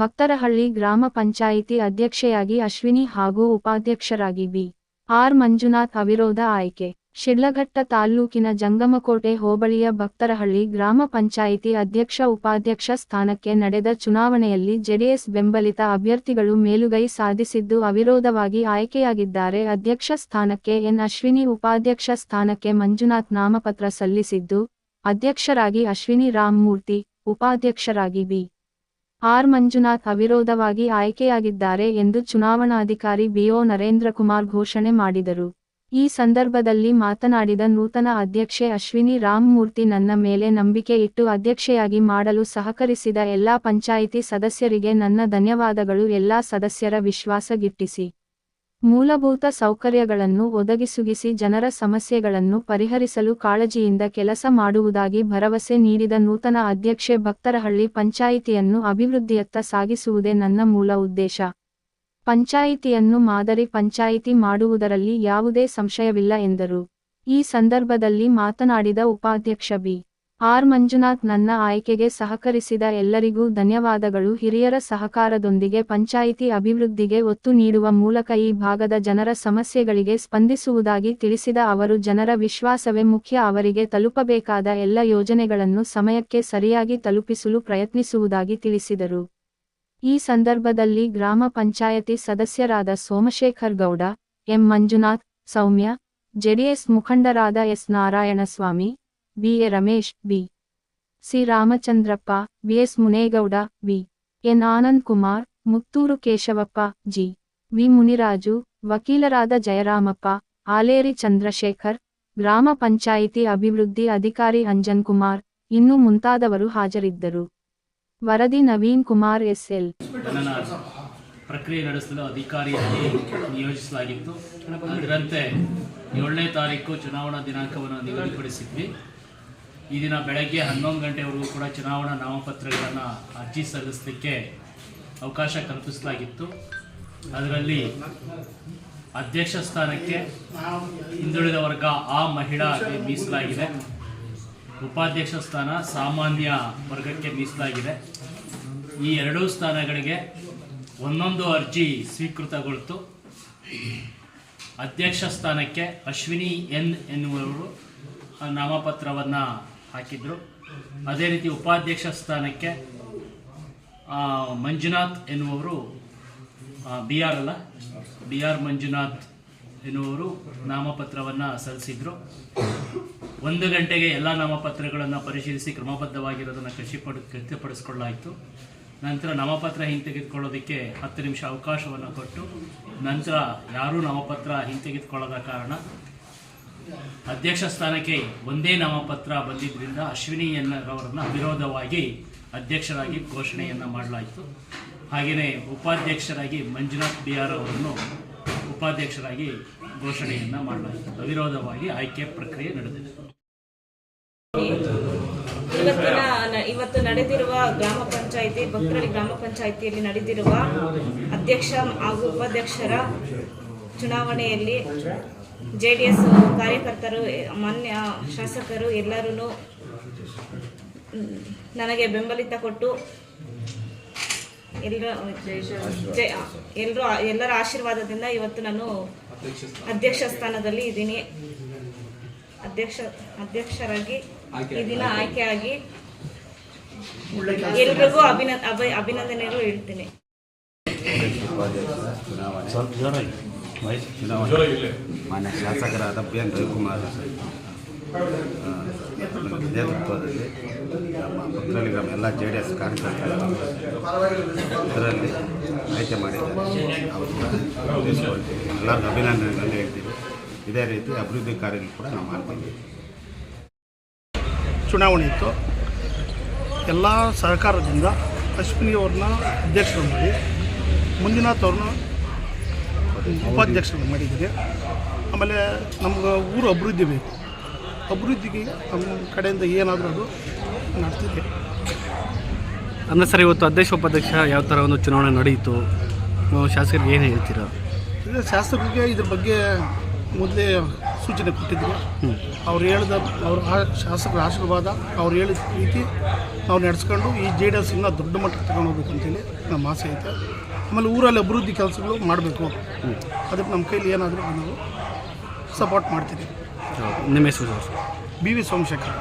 ಭಕ್ತರಹಳ್ಳಿ ಗ್ರಾಮ ಪಂಚಾಯಿತಿ ಅಧ್ಯಕ್ಷೆಯಾಗಿ ಅಶ್ವಿನಿ ಹಾಗೂ ಉಪಾಧ್ಯಕ್ಷರಾಗಿ ಬಿ. ಆರ್. ಮಂಜುನಾಥ್ ಅವಿರೋಧ ಆಯ್ಕೆ. ಶಿಡ್ಲಘಟ್ಟ ತಾಲ್ಲೂಕಿನ ಜಂಗಮಕೋಟೆ ಹೋಬಳಿಯ ಭಕ್ತರಹಳ್ಳಿ ಗ್ರಾಮ ಪಂಚಾಯಿತಿ ಅಧ್ಯಕ್ಷ ಉಪಾಧ್ಯಕ್ಷ ಸ್ಥಾನಕ್ಕೆ ನಡೆದ ಚುನಾವಣೆಯಲ್ಲಿ ಜೆಡಿಎಸ್ ಬೆಂಬಲಿತ ಅಭ್ಯರ್ಥಿಗಳು ಮೇಲುಗೈ ಸಾಧಿಸಿದ್ದು ಅವಿರೋಧವಾಗಿ ಆಯ್ಕೆಯಾಗಿದ್ದಾರೆ. ಅಧ್ಯಕ್ಷ ಸ್ಥಾನಕ್ಕೆ ಎನ್. ಅಶ್ವಿನಿ, ಉಪಾಧ್ಯಕ್ಷ ಸ್ಥಾನಕ್ಕೆ ಮಂಜುನಾಥ್ ನಾಮಪತ್ರ ಸಲ್ಲಿಸಿದ್ದು, ಅಧ್ಯಕ್ಷರಾಗಿ ಅಶ್ವಿನಿ ರಾಮಮೂರ್ತಿ ಉಪಾಧ್ಯಕ್ಷರಾಗಿ ಬಿ. ಆರ್. ಮಂಜುನಾಥ್ ಅವಿರೋಧವಾಗಿ ಆಯ್ಕೆಯಾಗಿದ್ದಾರೆ ಎಂದು ಚುನಾವಣಾಧಿಕಾರಿ ಬಿಒ ನರೇಂದ್ರಕುಮಾರ್ ಘೋಷಣೆ ಮಾಡಿದರು. ಈ ಸಂದರ್ಭದಲ್ಲಿ ಮಾತನಾಡಿದ ನೂತನ ಅಧ್ಯಕ್ಷೆ ಅಶ್ವಿನಿ ರಾಮಮೂರ್ತಿ ನನ್ನ ಮೇಲೆ ನಂಬಿಕೆ ಇಟ್ಟು ಅಧ್ಯಕ್ಷೆಯಾಗಿ ಮಾಡಲು ಸಹಕರಿಸಿದ ಎಲ್ಲಾ ಪಂಚಾಯಿತಿ ಸದಸ್ಯರಿಗೆ ನನ್ನ ಧನ್ಯವಾದಗಳು. ಎಲ್ಲಾ ಸದಸ್ಯರ ವಿಶ್ವಾಸ ಗಿಟ್ಟಿಸಿ. ಮೂಲಭೂತ ಸೌಕರ್ಯಗಳನ್ನು ಒದಗಿಸುಗಿಸಿ ಜನರ ಸಮಸ್ಯೆಗಳನ್ನು ಪರಿಹರಿಸಲು ಕಾಳಜಿಯಿಂದ ಕೆಲಸ ಮಾಡುವುದಾಗಿ ಭರವಸೆ ನೀಡಿದ ನೂತನ ಅಧ್ಯಕ್ಷೆ ಭಕ್ತರಹಳ್ಳಿ ಪಂಚಾಯಿತಿಯನ್ನು ಅಭಿವೃದ್ಧಿಯತ್ತ ಸಾಗಿಸುವುದೇ ನನ್ನ ಮೂಲ ಉದ್ದೇಶ. ಪಂಚಾಯಿತಿಯನ್ನು ಮಾದರಿ ಪಂಚಾಯಿತಿ ಮಾಡುವುದರಲ್ಲಿ ಯಾವುದೇ ಸಂಶಯವಿಲ್ಲ ಎಂದರು. ಈ ಸಂದರ್ಭದಲ್ಲಿ ಮಾತನಾಡಿದ ಉಪಾಧ್ಯಕ್ಷ ಬಿ. ಆರ್. ಮಂಜುನಾಥ್ ನನ್ನ ಆಯ್ಕೆಗೆ ಸಹಕರಿಸಿದ ಎಲ್ಲರಿಗೂ ಧನ್ಯವಾದಗಳು. ಹಿರಿಯರ ಸಹಕಾರದೊಂದಿಗೆ ಪಂಚಾಯಿತಿ ಅಭಿವೃದ್ಧಿಗೆ ಒತ್ತು ನೀಡುವ ಮೂಲಕ ಈ ಭಾಗದ ಜನರ ಸಮಸ್ಯೆಗಳಿಗೆ ಸ್ಪಂದಿಸುವುದಾಗಿ ತಿಳಿಸಿದ ಅವರು, ಜನರ ವಿಶ್ವಾಸವೇ ಮುಖ್ಯ. ಅವರಿಗೆ ತಲುಪಬೇಕಾದ ಎಲ್ಲ ಯೋಜನೆಗಳನ್ನು ಸಮಯಕ್ಕೆ ಸರಿಯಾಗಿ ತಲುಪಿಸಲು ಪ್ರಯತ್ನಿಸುವುದಾಗಿ ತಿಳಿಸಿದರು. ಈ ಸಂದರ್ಭದಲ್ಲಿ ಗ್ರಾಮ ಪಂಚಾಯತಿ ಸದಸ್ಯರಾದ ಸೋಮಶೇಖರ್ ಗೌಡ, ಎಂ. ಮಂಜುನಾಥ್, ಸೌಮ್ಯ, ಜೆಡಿಎಸ್ ಮುಖಂಡರಾದ S. Narayanaswamy BA Ramesh B C. Ramachandrappa BS Munegowda, V. N. Anand Kumar, Muttur Keshavappa, G. V. Muniraju, ವಕೀಲರಾದ ಜಯರಾಮಪ್ಪ ಆಲೇರಿ ಚಂದ್ರಶೇಖರ್, ಗ್ರಾಮ ಪಂಚಾಯಿತಿ ಅಭಿವೃದ್ಧಿ ಅಧಿಕಾರಿ ಅಂಜನ್ ಕುಮಾರ್, ಇನ್ನು ಮುಂತಾದವರು ಹಾಜರಿದ್ದರು. ವರದಿ ನವೀನ್ ಕುಮಾರ್, ಎಸ್. ಎಲ್. ಪ್ರಕ್ರಿಯೆ ನಡೆಸಲು ಅಧಿಕಾರಿಯಾಗಿ ನಿಯೋಜಿಸಲಾಗಿತ್ತು. ಅದರಂತೆ ಏಳನೇ ತಾರೀಕು ಚುನಾವಣಾ ದಿನಾಂಕವನ್ನು ನಿಗದಿಪಡಿಸಿದ್ವಿ. ಈ ದಿನ ಬೆಳಗ್ಗೆ ಹನ್ನೊಂದು ಗಂಟೆವರೆಗೂ ಕೂಡ ಚುನಾವಣಾ ನಾಮಪತ್ರಗಳನ್ನು ಅರ್ಜಿ ಸಲ್ಲಿಸಲಿಕ್ಕೆ ಅವಕಾಶ ಕಲ್ಪಿಸಲಾಗಿತ್ತು. ಅದರಲ್ಲಿ ಅಧ್ಯಕ್ಷ ಸ್ಥಾನಕ್ಕೆ ಹಿಂದುಳಿದ ವರ್ಗ ಆ ಮಹಿಳಾ ಮೀಸಲಾಗಿದೆ. ಉಪಾಧ್ಯಕ್ಷ ಸ್ಥಾನ ಸಾಮಾನ್ಯ ವರ್ಗಕ್ಕೆ ಮೀಸಲಾಗಿದೆ. ಈ ಎರಡೂ ಸ್ಥಾನಗಳಿಗೆ ಒಂದೊಂದು ಅರ್ಜಿ ಸ್ವೀಕೃತಗೊಳ್ತು. ಅಧ್ಯಕ್ಷ ಸ್ಥಾನಕ್ಕೆ ಅಶ್ವಿನಿ ಎನ್ ಎನ್ನುವರು ಆ ನಾಮಪತ್ರವನ್ನು ಹಾಕಿದರು. ಅದೇ ರೀತಿ ಉಪಾಧ್ಯಕ್ಷ ಸ್ಥಾನಕ್ಕೆ ಮಂಜುನಾಥ್ ಎನ್ನುವರು ಬಿ ಆರ್ ಅಲ್ಲ ಬಿ ಆರ್ ಮಂಜುನಾಥ್ ಎನ್ನುವರು ನಾಮಪತ್ರವನ್ನು ಸಲ್ಲಿಸಿದರು. ಒಂದು ಗಂಟೆಗೆ ಎಲ್ಲ ನಾಮಪತ್ರಗಳನ್ನು ಪರಿಶೀಲಿಸಿ ಕ್ರಮಬದ್ಧವಾಗಿರೋದನ್ನು ಖಚಿಪಡ, ಖಚಿತಪಡಿಸಿಕೊಳ್ಳಲಾಯಿತು. ನಂತರ ನಾಮಪತ್ರ ಹಿಂತೆಗೆದುಕೊಳ್ಳೋದಕ್ಕೆ ಹತ್ತು ನಿಮಿಷ ಅವಕಾಶವನ್ನು ಕೊಟ್ಟು, ನಂತರ ಯಾರೂ ನಾಮಪತ್ರ ಹಿಂತೆಗೆದುಕೊಳ್ಳದ ಕಾರಣ ಅಧ್ಯಕ್ಷ ಸ್ಥಾನಕ್ಕೆ ಒಂದೇ ನಾಮಪತ್ರ ಬಂದಿದ್ದರಿಂದ ಅಶ್ವಿನಿ ಎನ್ನರವರನ್ನು ಅವಿರೋಧವಾಗಿ ಅಧ್ಯಕ್ಷರಾಗಿ ಘೋಷಣೆಯನ್ನು ಮಾಡಲಾಯಿತು. ಹಾಗೆಯೇ ಉಪಾಧ್ಯಕ್ಷರಾಗಿ ಮಂಜುನಾಥ್ ಬಿ ಆರ್ ಅವರನ್ನು ಉಪಾಧ್ಯಕ್ಷರಾಗಿ ಘೋಷಣೆಯನ್ನು ಮಾಡಲಾಯಿತು. ಅವಿರೋಧವಾಗಿ ಆಯ್ಕೆ ಪ್ರಕ್ರಿಯೆ ನಡೆದಿದೆ. ಇವತ್ತಿನ ಇವತ್ತು ನಡೆದಿರುವ ಗ್ರಾಮ ಪಂಚಾಯಿತಿ, ಭಕ್ತರಳ್ಳಿ ಗ್ರಾಮ ಪಂಚಾಯಿತಿಯಲ್ಲಿ ನಡೆದಿರುವ ಅಧ್ಯಕ್ಷ ಹಾಗೂ ಉಪಾಧ್ಯಕ್ಷರ ಚುನಾವಣೆಯಲ್ಲಿ ಜೆ ಡಿ ಎಸ್ ಕಾರ್ಯಕರ್ತರು ಮಾನ್ಯ ಶಾಸಕರು ಎಲ್ಲರೂ ನನಗೆ ಬೆಂಬಲಿತ ಕೊಟ್ಟು ಎಲ್ಲರ ಎಲ್ಲರೂ ಎಲ್ಲರ ಆಶೀರ್ವಾದದಿಂದ ಇವತ್ತು ನಾನು ಅಧ್ಯಕ್ಷ ಸ್ಥಾನದಲ್ಲಿ ಇದ್ದೀನಿ. ಅಧ್ಯಕ್ಷ ಅಧ್ಯಕ್ಷರಾಗಿ ಈ ದಿನ ಆಯ್ಕೆಯಾಗಿ ಎಲ್ರಿಗೂ ಅಭಿನ ಅಭಿ- ಅಭಿನಂದನೆಗಳು ಹೇಳ್ತೀನಿ. ಚುನಾವಣೆ ಚುನಾವಣೆ ಮಾನ್ಯ ಶಾಸಕರಾದ ಬಿ ಎನ್ ರವಿಕುಮಾರ್ ನೇತೃತ್ವದಲ್ಲಿ ನಮ್ಮ ಭಕ್ತರಲ್ಲಿ ನಮ್ಮ ಎಲ್ಲ ಜೆ ಡಿ ಎಸ್ ಕಾರ್ಯಕರ್ತರು ಇದರಲ್ಲಿ ಆಯ್ಕೆ ಮಾಡಿದ್ದಾರೆ. ಎಲ್ಲರಿಗೂ ಅಭಿನಂದನೆಗಳನ್ನು ಹೇಳ್ತೀವಿ ಇದೇ ರೀತಿ ಅಭಿವೃದ್ಧಿ ಕಾರ್ಯಗಳು ಕೂಡ ನಾವು ಮಾಡ್ತೀವಿ. ಚುನಾವಣೆ ಇತ್ತು. ಎಲ್ಲ ಸರ್ಕಾರದಿಂದ ಅಶ್ವಿನಿ ಅವ್ರನ್ನ ಅಧ್ಯಕ್ಷರು ಮಾಡಿ ಮುಂದಿನ ಅವ್ರನ್ನ ಉಪಾಧ್ಯಕ್ಷರು ಮಾಡಿದ್ದೀರಿ ಆಮೇಲೆ ನಮ್ಗೆ ಊರು ಅಭಿವೃದ್ಧಿ ಬೇಕು. ಅಭಿವೃದ್ಧಿಗೆ ನಮ್ಮ ಕಡೆಯಿಂದ ಏನಾದರೂ ಅದು ಮಾಡ್ತಿದ್ದೆ ಅಂದರೆ ಸರ್ ಇವತ್ತು ಅಧ್ಯಕ್ಷ ಉಪಾಧ್ಯಕ್ಷ ಯಾವ ಥರ ಒಂದು ಚುನಾವಣೆ ನಡೆಯಿತು ಶಾಸಕರಿಗೆ ಏನು ಹೇಳ್ತೀರಾ? ಶಾಸಕರಿಗೆ ಇದ್ರ ಬಗ್ಗೆ ಮೊದಲೇ ಸೂಚನೆ ಕೊಟ್ಟಿದ್ದರು ಅವ್ರು ಹೇಳಿದ ಅವ್ರ ಶಾಸಕರ ಆಶೀರ್ವಾದ ಅವ್ರು ಹೇಳಿದ ರೀತಿ ನಾವು ನಡೆಸ್ಕೊಂಡು ಈ ಜೆ ಡಿ ಎಸ್ ಇನ್ನೂ ದೊಡ್ಡ ಮಟ್ಟಕ್ಕೆ ತಗೊಂಡು ಹೋಗ್ಬೇಕು ಅಂತೇಳಿ ನಮ್ಮ ಆಸೆ ಐತೆ. ಆಮೇಲೆ ಊರಲ್ಲಿ ಅಭಿವೃದ್ಧಿ ಕೆಲಸಗಳು ಮಾಡಬೇಕು. ಅದಕ್ಕೆ ನಮ್ಮ ಕೈಲಿ ಏನಾದರೂ ನಾವು ಸಪೋರ್ಟ್ ಮಾಡ್ತೀವಿ. ನಿಮ್ಮ ಹೆಸರು ಸರ್? B V Somashekar.